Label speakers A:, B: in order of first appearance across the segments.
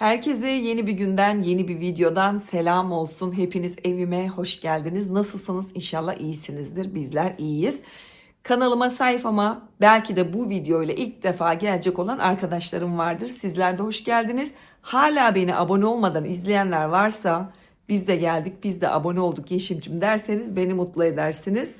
A: Herkese yeni bir günden, yeni bir videodan selam olsun. Hepiniz evime hoş geldiniz. Nasılsınız? İnşallah iyisinizdir. Bizler iyiyiz. Kanalıma, sayfama belki de bu videoyla ilk defa gelecek olan arkadaşlarım vardır. Sizler de hoş geldiniz. Hala beni abone olmadan izleyenler varsa biz de geldik, biz de abone olduk Yeşimcim derseniz beni mutlu edersiniz.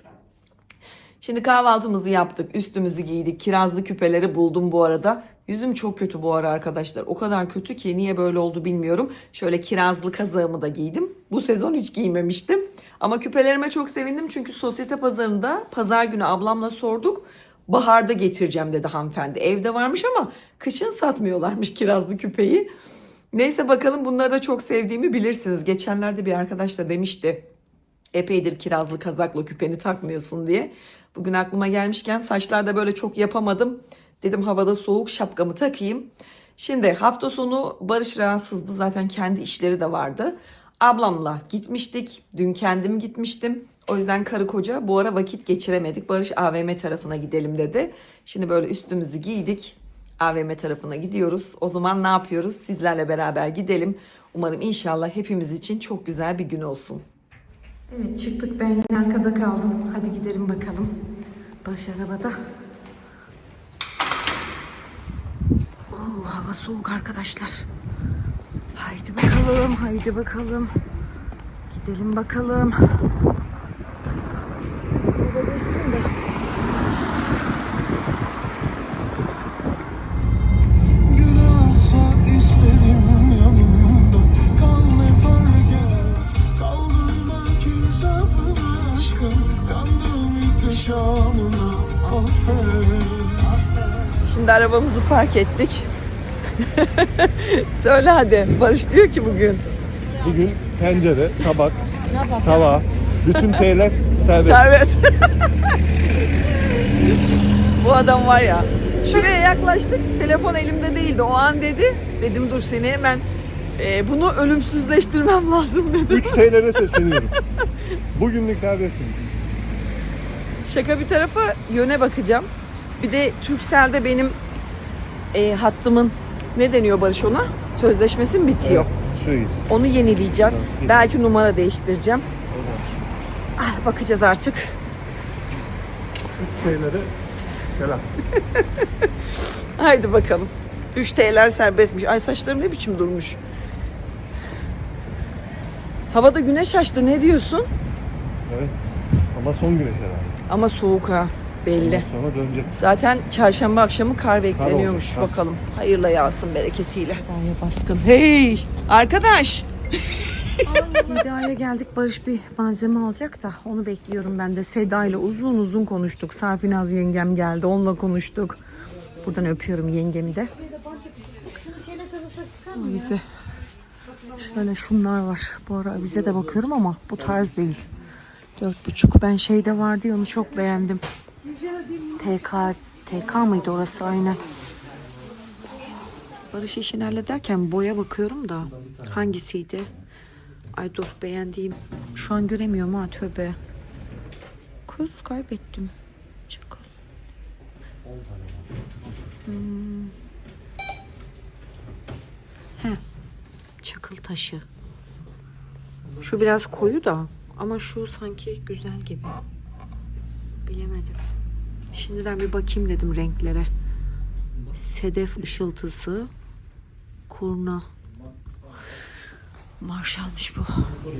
A: Şimdi kahvaltımızı yaptık, üstümüzü giydik, kirazlı küpeleri buldum bu arada. Yüzüm çok kötü bu ara arkadaşlar. O kadar kötü ki niye böyle oldu bilmiyorum. Şöyle kirazlı kazağımı da giydim. Bu sezon hiç giymemiştim. Ama küpelerime çok sevindim çünkü sosyete pazarında pazar günü ablamla sorduk. Baharda getireceğim dedi hanımefendi. Evde varmış ama kışın satmıyorlarmış kirazlı küpeyi. Neyse bakalım bunları da çok sevdiğimi bilirsiniz. Geçenlerde bir arkadaş da demişti epeydir kirazlı kazakla küpeni takmıyorsun diye. Bugün aklıma gelmişken saçlarda böyle çok yapamadım. Dedim havada soğuk şapkamı takayım. Şimdi hafta sonu Barış rahatsızdı zaten kendi işleri de vardı. Ablamla gitmiştik. Dün kendim gitmiştim. O yüzden karı koca bu ara vakit geçiremedik. Barış AVM tarafına gidelim dedi. Şimdi böyle üstümüzü giydik. AVM tarafına gidiyoruz. O zaman ne yapıyoruz? Sizlerle beraber gidelim. Umarım inşallah hepimiz için çok güzel bir gün olsun. Evet çıktık ben arkada kaldım. Hadi gidelim bakalım. Barış arabada. Hava soğuk arkadaşlar. Haydi bakalım, haydi bakalım. Gidelim bakalım. Burada geçsin de. Şimdi arabamızı park ettik. Söyle hadi. Barış diyor ki bugün.
B: Bugün tencere, tabak, tava Bütün T'ler serbest
A: Serbest. Bu adam var ya. Şuraya yaklaştık. Telefon elimde değildi. O an dedi. Dedim dur seni hemen e, bunu ölümsüzleştirmem lazım dedim.
B: 3 T'lere sesleniyorum Bugünlük serbestsiniz
A: Şaka bir tarafa yöne bakacağım. Bir de Turkcell'de benim e, hattımın ne deniyor Barış ona? Sözleşmesi mi bitiyor?
B: Evet, şurayız
A: Onu yenileyeceğiz.
B: Evet.
A: Belki numara değiştireceğim. Ah, bakacağız artık.
B: 3 T'lere selam
A: Haydi bakalım. 3 TL'ler serbestmiş. Ay saçlarım ne biçim durmuş. Havada güneş açtı ne diyorsun?
B: Evet ama son güneş herhalde
A: Ama soğuk ha belli.
B: Ondan sonra dönecek
A: Zaten çarşamba akşamı kar bekleniyormuş
B: olacak, kar.
A: bakalım. Hayırla yağsın bereketiyle. Daya baskın. Hey arkadaş. Hidaya geldik. Barış bir malzeme alacak da onu bekliyorum ben de. Seda ile uzun uzun konuştuk. Safinaz yengem geldi. Onunla konuştuk. Buradan öpüyorum yengemi de. Bize şöyle şunlar var. Bu ara bize de bakıyorum ama bu tarz değil. Dört buçuk. Ben şeyde vardı ya onu çok beğendim. TK TK mıydı orası aynen. Barış işini hallederken boya bakıyorum da hangisiydi? Ay dur beğendiğim. Şu an göremiyorum ha tövbe. Kız kaybettim. Çakal. Hmm. Çakıl taşı. Şu biraz koyu da ama şu sanki güzel gibi. Bilemedim. Şimdiden bir bakayım dedim renklere. Sedef ışıltısı. Kurna. Marşalmış bu.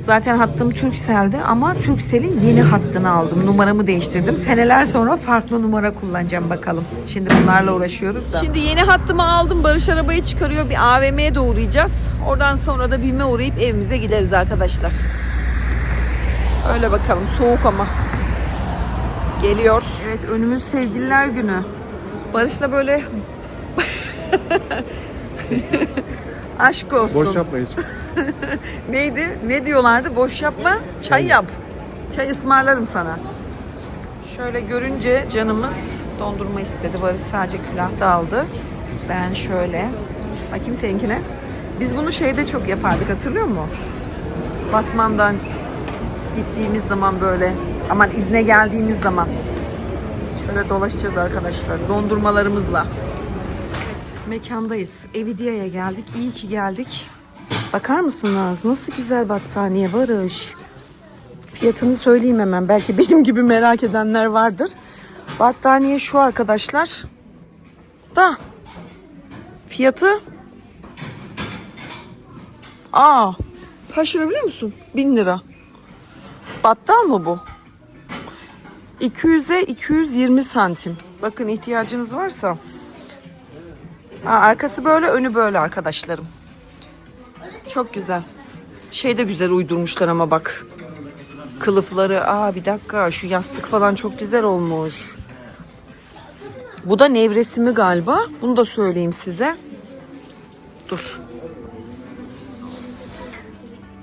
A: Zaten hattım Turkcell'de ama Turkcell'in yeni hattını aldım. Numaramı değiştirdim. Seneler sonra farklı numara kullanacağım bakalım. Şimdi bunlarla uğraşıyoruz da. Şimdi yeni hattımı aldım. Barış arabayı çıkarıyor. Bir AVM'ye de uğrayacağız. Oradan sonra da BİM'e uğrayıp evimize gideriz arkadaşlar. Öyle bakalım. Soğuk ama. Geliyor. Evet önümüz sevgililer günü. Barış'la böyle aşk olsun.
B: Boş yapma hiç
A: Neydi? Ne diyorlardı? Boş yapma, çay yap. Çay ısmarlarım sana. Şöyle görünce canımız dondurma istedi. Barış sadece külahta aldı. Ben şöyle. Bakayım seninkine. Biz bunu şeyde çok yapardık hatırlıyor musun? Batman'dan gittiğimiz zaman böyle aman izne geldiğimiz zaman şöyle dolaşacağız arkadaşlar dondurmalarımızla. Evet, mekandayız. Evidia'ya geldik. İyi ki geldik. Bakar mısınız? Nasıl güzel battaniye Barış. Fiyatını söyleyeyim hemen. Belki benim gibi merak edenler vardır. Battaniye şu arkadaşlar. Da. Fiyatı. Aa. Kaç musun? 1000 lira. Battal mı bu? 200'e 220 santim. Bakın ihtiyacınız varsa. Aa, arkası böyle önü böyle arkadaşlarım. Çok güzel. Şey de güzel uydurmuşlar ama bak. Kılıfları. Aa bir dakika şu yastık falan çok güzel olmuş. Bu da nevresimi galiba. Bunu da söyleyeyim size. Dur.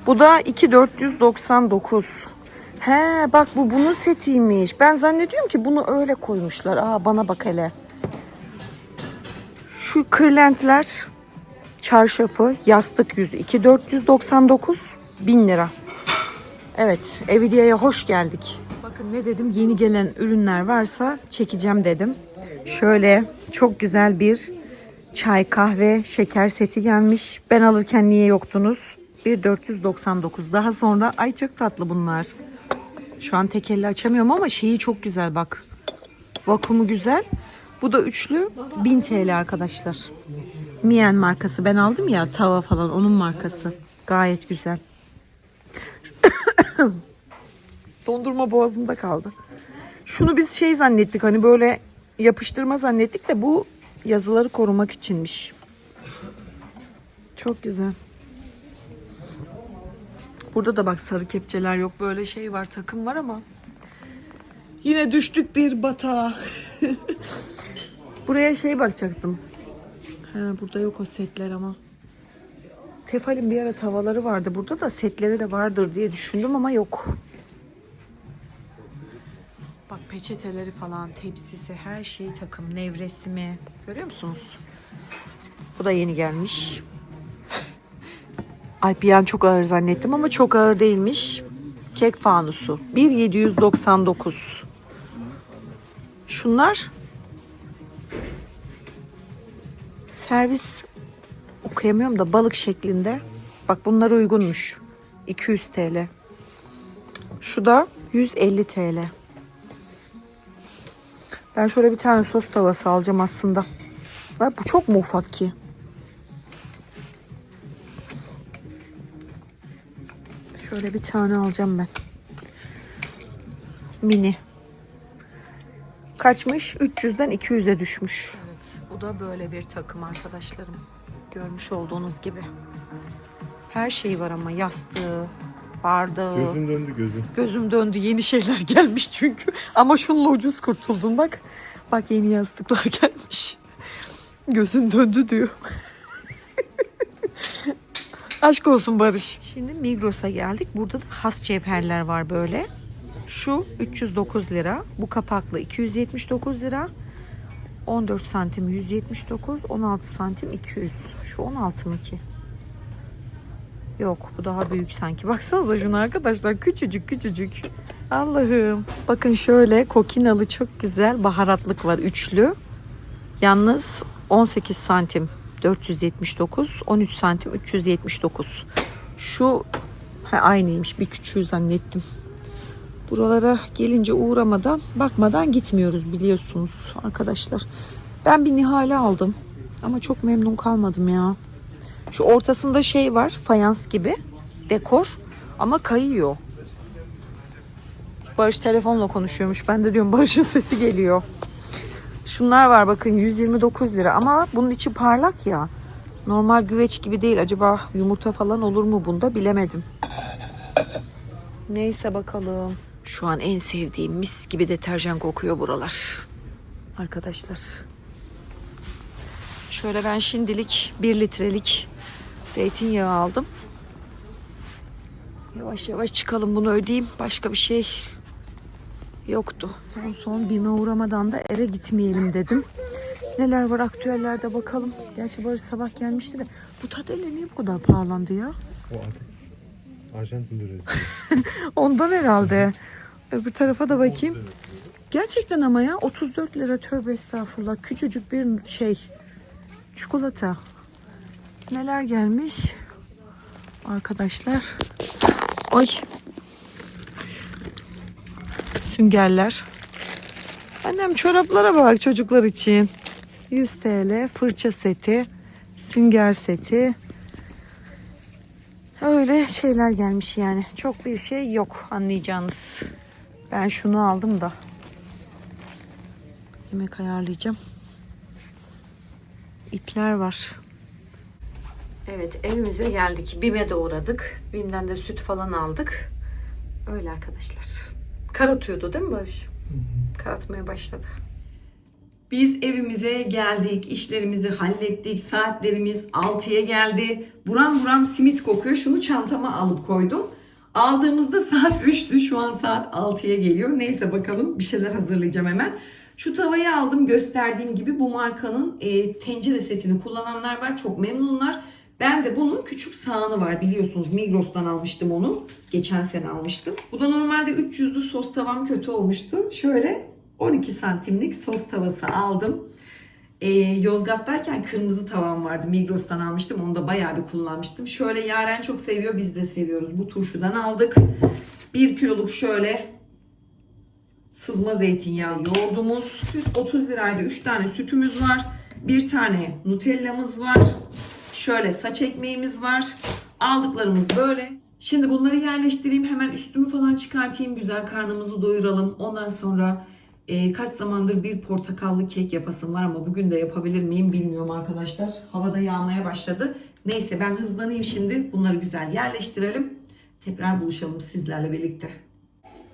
A: Bu da 2499. He bak bu bunun setiymiş. Ben zannediyorum ki bunu öyle koymuşlar. Aa bana bak hele. Şu kırlentler çarşafı yastık yüzü 2499 bin lira. Evet Evidia'ya hoş geldik. Bakın ne dedim yeni gelen ürünler varsa çekeceğim dedim. Şöyle çok güzel bir çay kahve şeker seti gelmiş. Ben alırken niye yoktunuz? 1499 daha sonra ay çok tatlı bunlar. Şu an tek açamıyorum ama şeyi çok güzel bak. Vakumu güzel. Bu da üçlü 1000 TL arkadaşlar. Mien markası ben aldım ya tava falan onun markası. Gayet güzel. Dondurma boğazımda kaldı. Şunu biz şey zannettik hani böyle yapıştırma zannettik de bu yazıları korumak içinmiş. Çok güzel. Burada da bak sarı kepçeler yok böyle şey var takım var ama yine düştük bir batağa. Buraya şey bakacaktım. Ha, burada yok o setler ama. Tefal'in bir ara tavaları vardı. Burada da setleri de vardır diye düşündüm ama yok. Bak peçeteleri falan, tepsisi, her şeyi takım, nevresimi. Görüyor musunuz? Bu da yeni gelmiş. Ay bir an çok ağır zannettim ama çok ağır değilmiş. Kek fanusu. 1799. Şunlar servis okuyamıyorum da balık şeklinde. Bak bunlar uygunmuş. 200 TL. Şu da 150 TL. Ben şöyle bir tane sos tavası alacağım aslında. Bu çok mu ufak ki? Şöyle bir tane alacağım ben. Mini. Kaçmış? 300'den 200'e düşmüş. Evet, bu da böyle bir takım arkadaşlarım. Görmüş olduğunuz gibi. Her şey var ama yastığı, bardağı.
B: Gözün döndü gözün.
A: Gözüm döndü yeni şeyler gelmiş çünkü. Ama şununla ucuz kurtuldum bak. Bak yeni yastıklar gelmiş. Gözün döndü diyor. Aşk olsun Barış. Şimdi Migros'a geldik. Burada da has cevherler var böyle. Şu 309 lira. Bu kapaklı 279 lira. 14 santim 179. 16 santim 200. Şu 16 mı ki? Yok bu daha büyük sanki. Baksanıza şuna arkadaşlar küçücük küçücük. Allah'ım. Bakın şöyle kokinalı çok güzel baharatlık var üçlü. Yalnız 18 santim 479, 13 santim 379. Şu ha, aynıymış bir küçüğü zannettim. Buralara gelince uğramadan bakmadan gitmiyoruz biliyorsunuz arkadaşlar. Ben bir Nihal'e aldım ama çok memnun kalmadım ya. Şu ortasında şey var fayans gibi dekor ama kayıyor. Barış telefonla konuşuyormuş. Ben de diyorum Barış'ın sesi geliyor. Şunlar var bakın 129 lira ama bunun içi parlak ya. Normal güveç gibi değil. Acaba yumurta falan olur mu bunda bilemedim. Neyse bakalım. Şu an en sevdiğim mis gibi deterjan kokuyor buralar. Arkadaşlar. Şöyle ben şimdilik 1 litrelik zeytinyağı aldım. Yavaş yavaş çıkalım bunu ödeyeyim. Başka bir şey yoktu. Son son BİM'e uğramadan da eve gitmeyelim dedim. Neler var aktüellerde bakalım. Gerçi Barış sabah gelmişti de. Bu tadelle niye bu kadar pahalandı ya?
B: O adı. Arjantin döneri.
A: Ondan herhalde. Öbür tarafa da bakayım. Gerçekten ama ya 34 lira tövbe estağfurullah. Küçücük bir şey. çikolata. Neler gelmiş? Arkadaşlar. Oy. Süngerler. Annem çoraplara bak çocuklar için. 100 TL fırça seti, sünger seti. Öyle şeyler gelmiş yani. Çok bir şey yok anlayacağınız. Ben şunu aldım da. Yemek ayarlayacağım. İpler var. Evet evimize geldik. BİM'e de uğradık. BİM'den de süt falan aldık. Öyle arkadaşlar. Kar atıyordu değil mi Barış? Kar atmaya başladı. Biz evimize geldik, işlerimizi hallettik, saatlerimiz 6'ya geldi. Buram buram simit kokuyor. Şunu çantama alıp koydum. Aldığımızda saat 3'tü. Şu an saat 6'ya geliyor. Neyse bakalım bir şeyler hazırlayacağım hemen. Şu tavayı aldım gösterdiğim gibi bu markanın e, tencere setini kullananlar var. Çok memnunlar. Ben de bunun küçük sağanı var biliyorsunuz Migros'tan almıştım onu. Geçen sene almıştım. Bu da normalde 300'lü sos tavam kötü olmuştu. Şöyle 12 santimlik sos tavası aldım. Ee, Yozgat'tayken kırmızı tavam vardı. Migros'tan almıştım. Onu da bayağı bir kullanmıştım. Şöyle Yaren çok seviyor. Biz de seviyoruz. Bu turşudan aldık. 1 kiloluk şöyle sızma zeytinyağı yoğurdumuz. Süt 30 liraydı. 3 tane sütümüz var. Bir tane nutellamız var. Şöyle saç ekmeğimiz var. Aldıklarımız böyle. Şimdi bunları yerleştireyim. Hemen üstümü falan çıkartayım. Güzel karnımızı doyuralım. Ondan sonra e, kaç zamandır bir portakallı kek yapasım var ama bugün de yapabilir miyim bilmiyorum arkadaşlar. Havada yağmaya başladı. Neyse ben hızlanayım şimdi. Bunları güzel yerleştirelim. Tekrar buluşalım sizlerle birlikte.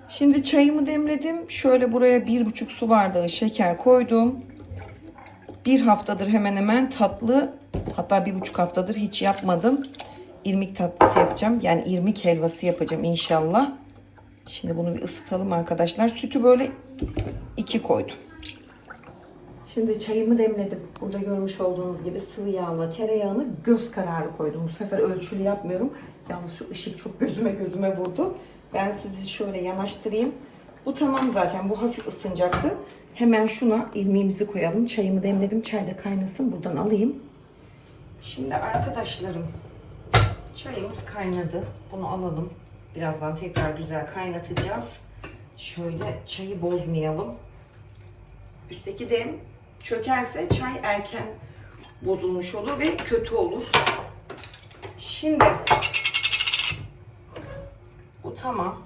A: Şimdi çayımı demledim. Şöyle buraya bir buçuk su bardağı şeker koydum. Bir haftadır hemen hemen tatlı hatta bir buçuk haftadır hiç yapmadım. İrmik tatlısı yapacağım. Yani irmik helvası yapacağım inşallah. Şimdi bunu bir ısıtalım arkadaşlar. Sütü böyle iki koydum. Şimdi çayımı demledim. Burada görmüş olduğunuz gibi sıvı yağla tereyağını göz kararı koydum. Bu sefer ölçülü yapmıyorum. Yalnız şu ışık çok gözüme gözüme vurdu. Ben sizi şöyle yanaştırayım. Bu tamam zaten. Bu hafif ısınacaktı. Hemen şuna ilmeğimizi koyalım. Çayımı demledim. Çay da kaynasın. Buradan alayım. Şimdi arkadaşlarım çayımız kaynadı. Bunu alalım. Birazdan tekrar güzel kaynatacağız. Şöyle çayı bozmayalım. Üstteki dem çökerse çay erken bozulmuş olur ve kötü olur. Şimdi bu tamam.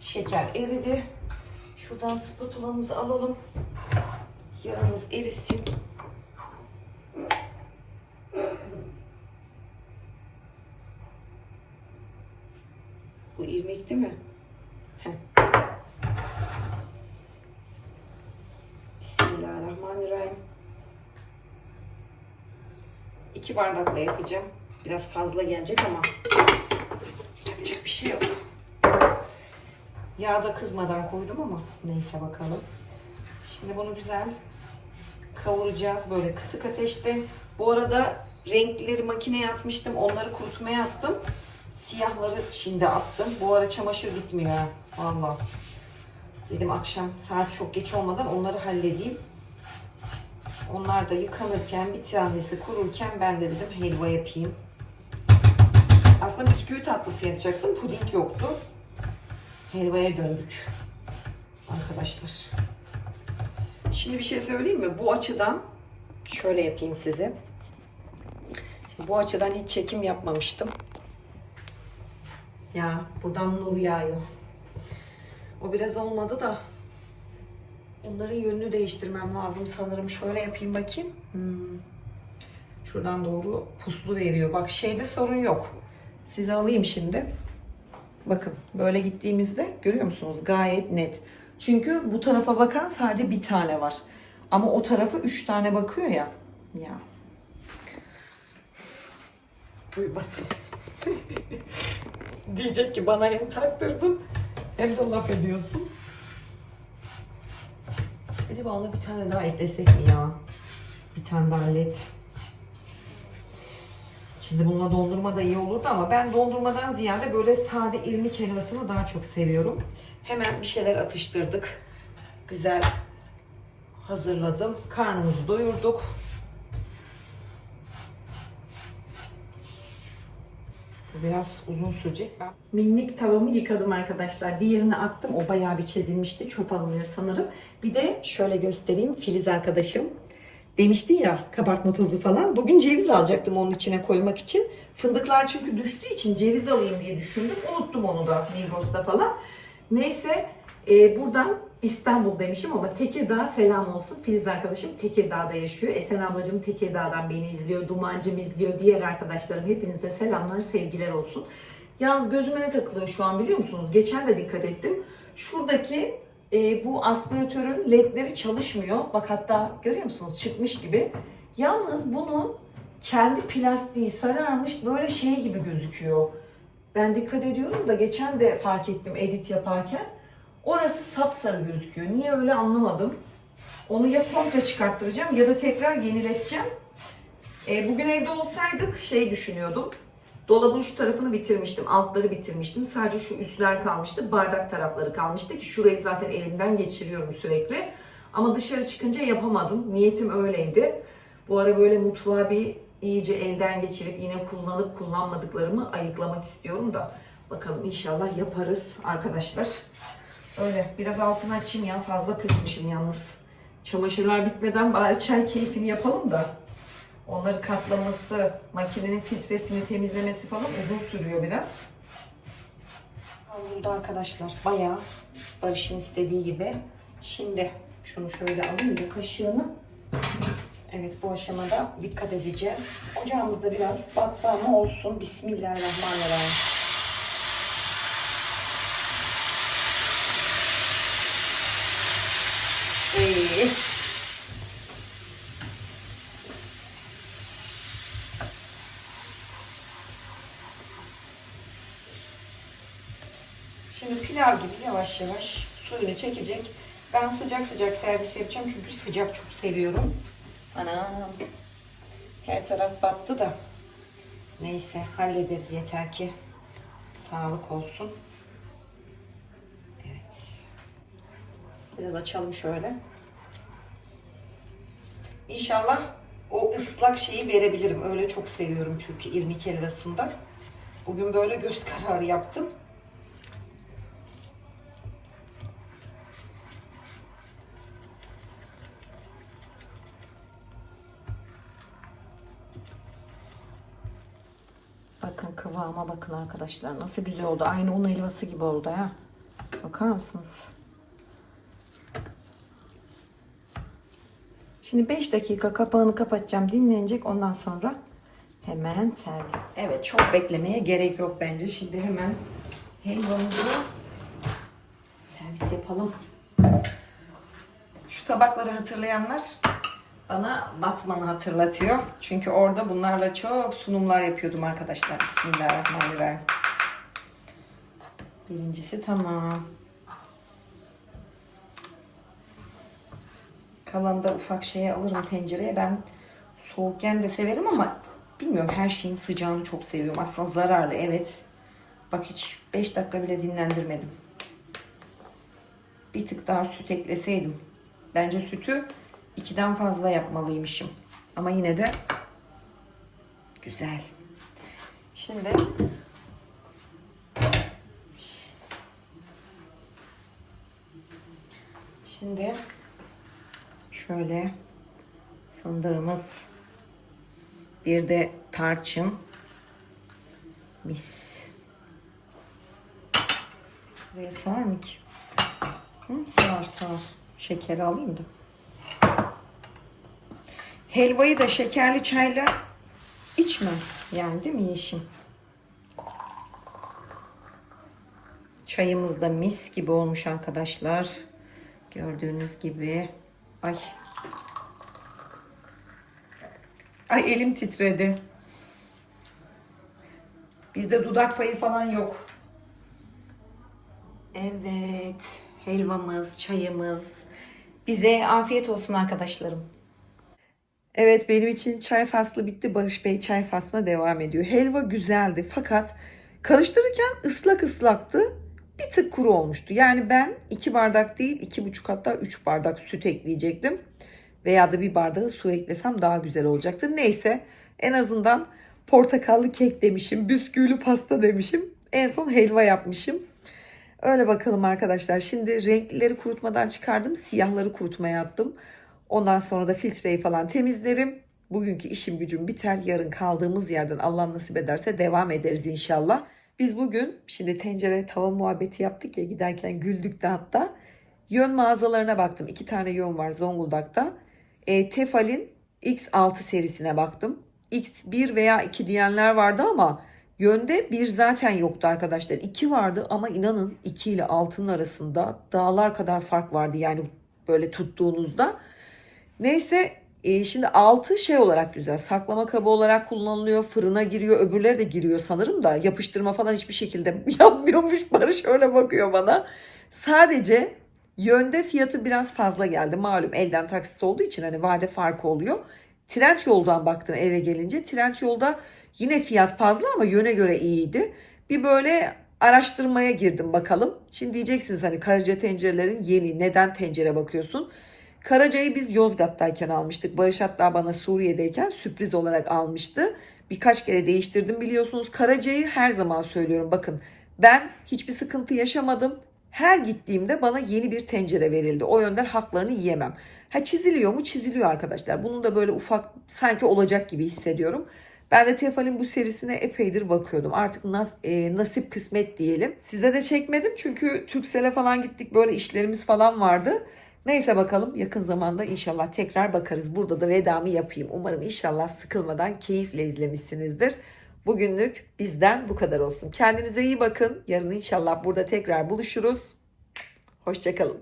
A: Şeker eridi. Şuradan spatulamızı alalım. Yağımız erisin. Bu irmik değil mi? Heh. Bismillahirrahmanirrahim. İki bardakla yapacağım. Biraz fazla gelecek ama yapacak bir şey yok. Yağ da kızmadan koydum ama neyse bakalım. Şimdi bunu güzel kavuracağız böyle kısık ateşte. Bu arada renkleri makineye atmıştım. Onları kurutmaya attım. Siyahları şimdi attım. Bu ara çamaşır gitmiyor ha. Valla. Dedim akşam saat çok geç olmadan onları halledeyim. Onlar da yıkanırken bir tanesi kururken ben de dedim helva yapayım. Aslında bisküvi tatlısı yapacaktım. Puding yoktu. Helvaya döndük. Arkadaşlar. Şimdi bir şey söyleyeyim mi? Bu açıdan şöyle yapayım size. Şimdi bu açıdan hiç çekim yapmamıştım. Ya buradan nur yağıyor. O biraz olmadı da onların yönünü değiştirmem lazım sanırım. Şöyle yapayım bakayım. Hmm. Şuradan doğru puslu veriyor. Bak şeyde sorun yok. Size alayım şimdi. Bakın böyle gittiğimizde görüyor musunuz? Gayet net. Çünkü bu tarafa bakan sadece bir tane var. Ama o tarafa üç tane bakıyor ya. Ya. Duymasın. Diyecek ki bana hem taktırdın hem de laf ediyorsun. Acaba ona bir tane daha eklesek mi ya? Bir tane daha led. Şimdi bununla dondurma da iyi olurdu ama ben dondurmadan ziyade böyle sade irmik helvasını daha çok seviyorum. Hemen bir şeyler atıştırdık. Güzel hazırladım. Karnımızı doyurduk.
C: biraz uzun sürecek.
A: Minik tavamı yıkadım arkadaşlar. Diğerini attım. O bayağı bir çizilmişti. Çöp alınıyor sanırım. Bir de şöyle göstereyim. Filiz arkadaşım demişti ya kabartma tozu falan. Bugün ceviz alacaktım onun içine koymak için. Fındıklar çünkü düştüğü için ceviz alayım diye düşündüm. Unuttum onu da Migros'ta falan. Neyse e, buradan İstanbul demişim ama Tekirdağ selam olsun. Filiz arkadaşım Tekirdağ'da yaşıyor. Esen ablacığım Tekirdağ'dan beni izliyor. Dumancım izliyor. Diğer arkadaşlarım hepinize selamlar, sevgiler olsun. Yalnız gözüme ne takılıyor şu an biliyor musunuz? Geçen de dikkat ettim. Şuradaki e, bu aspiratörün ledleri çalışmıyor. Bak hatta görüyor musunuz? Çıkmış gibi. Yalnız bunun kendi plastiği sararmış böyle şey gibi gözüküyor. Ben dikkat ediyorum da geçen de fark ettim edit yaparken. Orası sapsarı gözüküyor. Niye öyle anlamadım. Onu ya komple çıkarttıracağım ya da tekrar yenileteceğim. E, bugün evde olsaydık şey düşünüyordum. Dolabın şu tarafını bitirmiştim. Altları bitirmiştim. Sadece şu üstler kalmıştı. Bardak tarafları kalmıştı ki şurayı zaten elimden geçiriyorum sürekli. Ama dışarı çıkınca yapamadım. Niyetim öyleydi. Bu ara böyle mutfağı bir iyice elden geçirip yine kullanıp kullanmadıklarımı ayıklamak istiyorum da. Bakalım inşallah yaparız arkadaşlar. Öyle biraz altını açayım ya fazla kısmışım yalnız. Çamaşırlar bitmeden bari çay keyfini yapalım da. Onları katlaması, makinenin filtresini temizlemesi falan uzun sürüyor biraz. Oldu arkadaşlar. Bayağı Barış'ın istediği gibi. Şimdi şunu şöyle alayım da kaşığını. Evet bu aşamada dikkat edeceğiz. Ocağımızda biraz battı olsun. Bismillahirrahmanirrahim. Ee, Pilav gibi yavaş yavaş suyunu çekecek. Ben sıcak sıcak servis yapacağım çünkü sıcak çok seviyorum. Anam. Her taraf battı da. Neyse hallederiz yeter ki sağlık olsun. Evet. Biraz açalım şöyle. İnşallah o ıslak şeyi verebilirim. Öyle çok seviyorum çünkü irmik helvasında. Bugün böyle göz kararı yaptım. Kıvama bakın arkadaşlar. Nasıl güzel oldu. Aynı un helvası gibi oldu ha. Bakar mısınız? Şimdi 5 dakika kapağını kapatacağım. Dinlenecek. Ondan sonra hemen servis. Evet çok beklemeye gerek yok bence. Şimdi hemen helvamızı servis yapalım. Şu tabakları hatırlayanlar bana Batman'ı hatırlatıyor. Çünkü orada bunlarla çok sunumlar yapıyordum arkadaşlar. Bismillahirrahmanirrahim. Birincisi tamam. Kalanı da ufak şeye alırım tencereye. Ben soğukken de severim ama bilmiyorum her şeyin sıcağını çok seviyorum. Aslında zararlı evet. Bak hiç 5 dakika bile dinlendirmedim. Bir tık daha süt ekleseydim. Bence sütü ikiden fazla yapmalıymışım. Ama yine de güzel. Şimdi Şimdi şöyle fındığımız bir de tarçın mis. Buraya sığar mı ki? Hı, sığar sığar. Şekeri alayım da. Helvayı da şekerli çayla içme. Yani değil mi Yeşim? Çayımız da mis gibi olmuş arkadaşlar. Gördüğünüz gibi. Ay. Ay elim titredi. Bizde dudak payı falan yok. Evet. Helvamız, çayımız. Bize afiyet olsun arkadaşlarım. Evet benim için çay faslı bitti. Barış Bey çay faslına devam ediyor. Helva güzeldi fakat karıştırırken ıslak ıslaktı. Bir tık kuru olmuştu. Yani ben iki bardak değil iki buçuk hatta üç bardak süt ekleyecektim. Veya da bir bardağı su eklesem daha güzel olacaktı. Neyse en azından Portakallı kek demişim, bisküvili pasta demişim. En son helva yapmışım. Öyle bakalım arkadaşlar. Şimdi renklileri kurutmadan çıkardım. Siyahları kurutmaya attım. Ondan sonra da filtreyi falan temizlerim. Bugünkü işim gücüm biter. Yarın kaldığımız yerden Allah nasip ederse devam ederiz inşallah. Biz bugün şimdi tencere tava muhabbeti yaptık ya giderken güldük de hatta. Yön mağazalarına baktım. İki tane yön var Zonguldak'ta. E, Tefal'in X6 serisine baktım. X1 veya 2 diyenler vardı ama yönde bir zaten yoktu arkadaşlar. 2 vardı ama inanın 2 ile 6'nın arasında dağlar kadar fark vardı yani böyle tuttuğunuzda. Neyse e, şimdi 6 şey olarak güzel. Saklama kabı olarak kullanılıyor. Fırına giriyor. Öbürleri de giriyor sanırım da. Yapıştırma falan hiçbir şekilde yapmıyormuş. Barış öyle bakıyor bana. Sadece yönde fiyatı biraz fazla geldi. Malum elden taksit olduğu için hani vade farkı oluyor. Trend yoldan baktım eve gelince. Trend yolda yine fiyat fazla ama yöne göre iyiydi. Bir böyle araştırmaya girdim bakalım. Şimdi diyeceksiniz hani Karaca tencerelerin yeni neden tencere bakıyorsun? Karaca'yı biz Yozgat'tayken almıştık. Barış hatta bana Suriye'deyken sürpriz olarak almıştı. Birkaç kere değiştirdim biliyorsunuz. Karaca'yı her zaman söylüyorum. Bakın ben hiçbir sıkıntı yaşamadım. Her gittiğimde bana yeni bir tencere verildi. O yönden haklarını yiyemem. Ha çiziliyor mu? Çiziliyor arkadaşlar. Bunun da böyle ufak sanki olacak gibi hissediyorum. Ben de Tefal'in bu serisine epeydir bakıyordum. Artık nas, e, nasip kısmet diyelim. Size de çekmedim çünkü Türksel'e falan gittik. Böyle işlerimiz falan vardı. Neyse bakalım yakın zamanda inşallah tekrar bakarız. Burada da vedamı yapayım. Umarım inşallah sıkılmadan keyifle izlemişsinizdir. Bugünlük bizden bu kadar olsun. Kendinize iyi bakın. Yarın inşallah burada tekrar buluşuruz. Hoşçakalın.